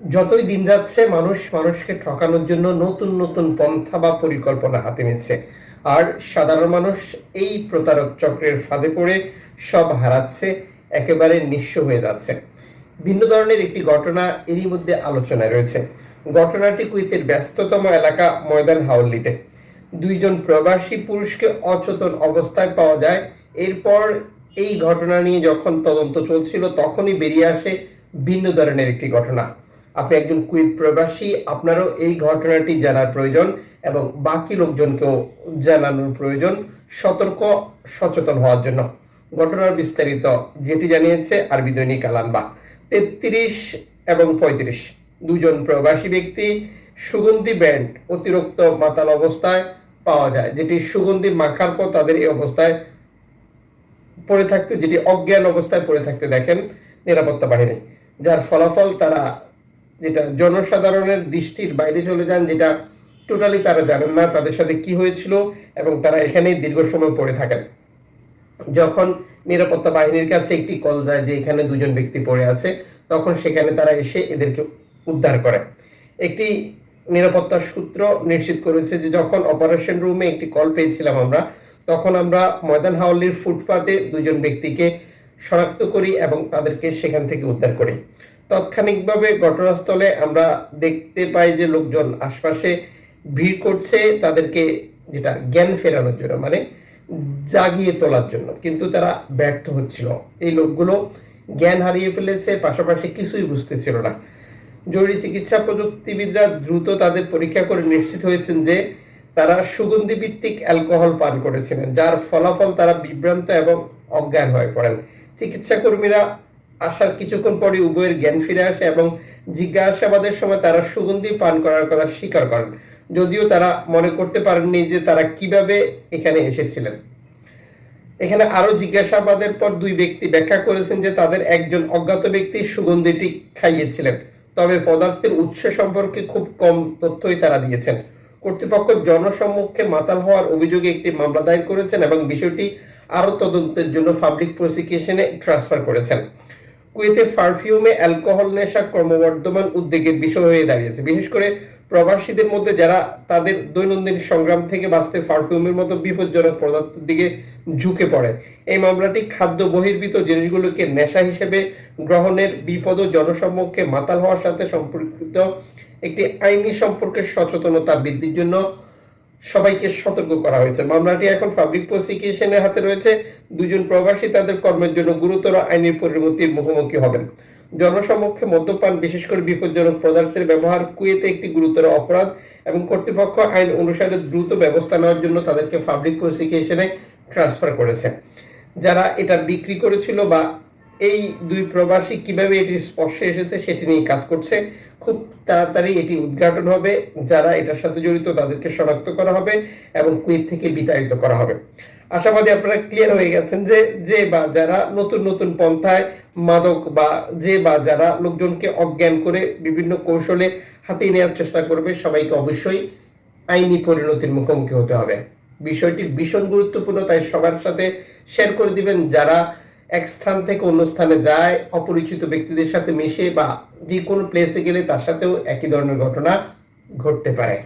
যতই দিন যাচ্ছে, মানুষ মানুষকে ঠকানোর জন্য নতুন নতুন পন্থা বা পরিকল্পনা হাতে নিচ্ছে। আর সাধারণ মানুষ এই প্রতারক চক্রের ফাঁদে পড়ে সব হারাচ্ছে, একেবারে নিঃস্ব হয়ে যাচ্ছে। ভিন্ন ধরনের একটি ঘটনা এরই মধ্যে আলোচনায় রয়েছে। ঘটনাটি কুইতের ব্যস্ততম এলাকা ময়দান হাওল্লিতে দুইজন প্রবাসী পুরুষকে অচেতন অবস্থায় পাওয়া যায়। এরপর এই ঘটনা নিয়ে যখন তদন্ত চলছিল, তখনই বেরিয়ে আসে ভিন্ন ধরনের একটি ঘটনা। আপনি একজন কুইত প্রবাসী, আপনারও এই ঘটনাটি জানার প্রয়োজন এবং বাকি লোকজনকেও জানানোর প্রয়োজন। সতর্ক, সচেতন হওয়ার জন্য। ঘটনার বিস্তারিত যেটি জানিয়েছে আরবি দৈনিক আলানবা তেত্রিশ এবং পঁয়ত্রিশ। দুজন প্রবাসী ব্যক্তি সুগন্ধি ব্যান্ড অতিরিক্ত মাতাল অবস্থায় পাওয়া যায়, যেটি সুগন্ধি মাখার পর তাদের এই অবস্থায় পড়ে থাকতে, যেটি অজ্ঞান অবস্থায় পড়ে থাকতে দেখেন নিরাপত্তা বাহিনী। যার ফলাফল তারা যেটা জনসাধারণের দৃষ্টির বাইরে চলে যান, যেটা টোটালি তারা জানেন না তাদের সাথে কি হয়েছিল এবং তারা এখানেই দীর্ঘ সময় পড়ে থাকেন। যখন নিরাপত্তা বাহিনীর কাছে একটি কল যায় যে এখানে দুজন ব্যক্তি পড়ে আছে, তখন সেখানে তারা এসে এদেরকে উদ্ধার করে। একটি নিরাপত্তা সূত্র নিশ্চিত করেছে যে যখন অপারেশন রুমে একটি কল পেয়েছিলাম আমরা, তখন আমরা ময়দান হাওয়ালির ফুটপাতে দুজন ব্যক্তিকে শনাক্ত করি এবং তাদেরকে সেখান থেকে উদ্ধার করি। তাৎক্ষণিকভাবে ঘটনাস্থলে আমরা দেখতে পাই যে লোকজন আশপাশে ভিড় করছে, তাদেরকে যেটা জ্ঞান ফেরানোর জন্য মানে জাগিয়ে তোলার জন্য। কিন্তু তারা ব্যর্থ হচ্ছিল। এই লোকগুলো জ্ঞান হারিয়ে ফেলেছে, পাশাপাশি কিছুই বুঝতেছিল না। জরুরি চিকিৎসা প্রযুক্তিবিদরা দ্রুত তাদের পরীক্ষা করে নিশ্চিত হয়েছেন যে তারা সুগন্ধি ভিত্তিক অ্যালকোহল পান করেছিলেন, যার ফলাফল তারা বিভ্রান্ত এবং অজ্ঞান হয়ে পড়েন। চিকিৎসা কর্মীরা আসার কিছুক্ষণ পরে উভয়ের জ্ঞান ফিরে আসে এবং জিজ্ঞাসাবাদের সময় তারা সুগন্ধি পান করার কথা স্বীকার করেন। যদিও তারা মনে করতে পারেননি যে তারা কীভাবে এখানে এসেছিলেন। এখানে আরও জিজ্ঞাসাবাদের পর দুই ব্যক্তি ব্যাখ্যা করেছেন যে তাদের একজন অজ্ঞাত ব্যক্তি সুগন্ধিটি খাইয়েছিলেন। তবে পদার্থের উৎস সম্পর্কে খুব কম তথ্যই তারা দিয়েছেন। কর্তৃপক্ষ জনসম্মুখে মাতাল হওয়ার অভিযোগে একটি মামলা দায়ের করেছেন এবং বিষয়টি আরও তদন্তের জন্য পাবলিক প্রসিকিউশনে ট্রান্সফার করেছেন। কুয়েতে পারফিউমে অ্যালকোহল নেশা ক্রমবর্ধমান উদ্বেগের বিষয় হয়ে দাঁড়িয়েছে। বিশেষ করে প্রবাসীদের মধ্যে যারা তাদের দৈনন্দিন সংগ্রাম থেকে বাঁচতে পারফিউমের মতো বিপজ্জনক পদার্থের দিকে ঝুঁকে পড়ে। এই মামলাটি খাদ্য বহির্ভূত জিনিসগুলোকে নেশা হিসেবে গ্রহণের বিপদ ও জনসম্মুখে মাতাল হওয়ার সাথে সম্পর্কিত একটি আইনি সম্পর্কে সচেতনতা বৃদ্ধির জন্য সবাইকে সতর্ক করা হয়েছে। মামলাটি এখন পাবলিক প্রসিকিউশনের হাতে রয়েছে। দুজন প্রবাসী তাদের কর্মের জন্য গুরুতর আইনের পরিণতির মুখোমুখি হবেন। জনসমক্ষে মদ্যপান, বিশেষ করে বিপজ্জনক পদার্থের ব্যবহার, কুয়েতে একটি গুরুতর অপরাধ এবং কর্তৃপক্ষ আইন অনুসারে দ্রুত ব্যবস্থা নেওয়ার জন্য তাদেরকে পাবলিক প্রসিকিউশনে ট্রান্সফার করেছে। যারা এটা বিক্রি করেছিল বা এই দুই প্রবাসী কীভাবে এটি স্পর্শে এসেছে সেটি নিয়ে কাজ করছে, খুব তাড়াতাড়ি এটি উদ্ঘাটন হবে, যারা এটার সাথে জড়িত তাদেরকে শনাক্ত করা হবে এবং কুইত থেকে বিতাড়িত করা হবে। আশাবাদী আপনারা ক্লিয়ার হয়ে গেছেন যে যে বা যারা নতুন নতুন পন্থায় মাদক বা যে বা যারা লোকজনকে অজ্ঞান করে বিভিন্ন কৌশলে হাতিয়ে নেওয়ার চেষ্টা করবে, সবাইকে অবশ্যই আইনি পরিণতির মুখোমুখি হতে হবে। বিষয়টি ভীষণ গুরুত্বপূর্ণ, তাই সবার সাথে শেয়ার করে দিবেন যারা এক স্থান থেকে অন্য স্থানে যায়, অপরিচিত ব্যক্তিদের সাথে মিশে বা যে কোনো প্লেসে গেলে তার সাথেও একই ধরনের ঘটনা ঘটতে পারে।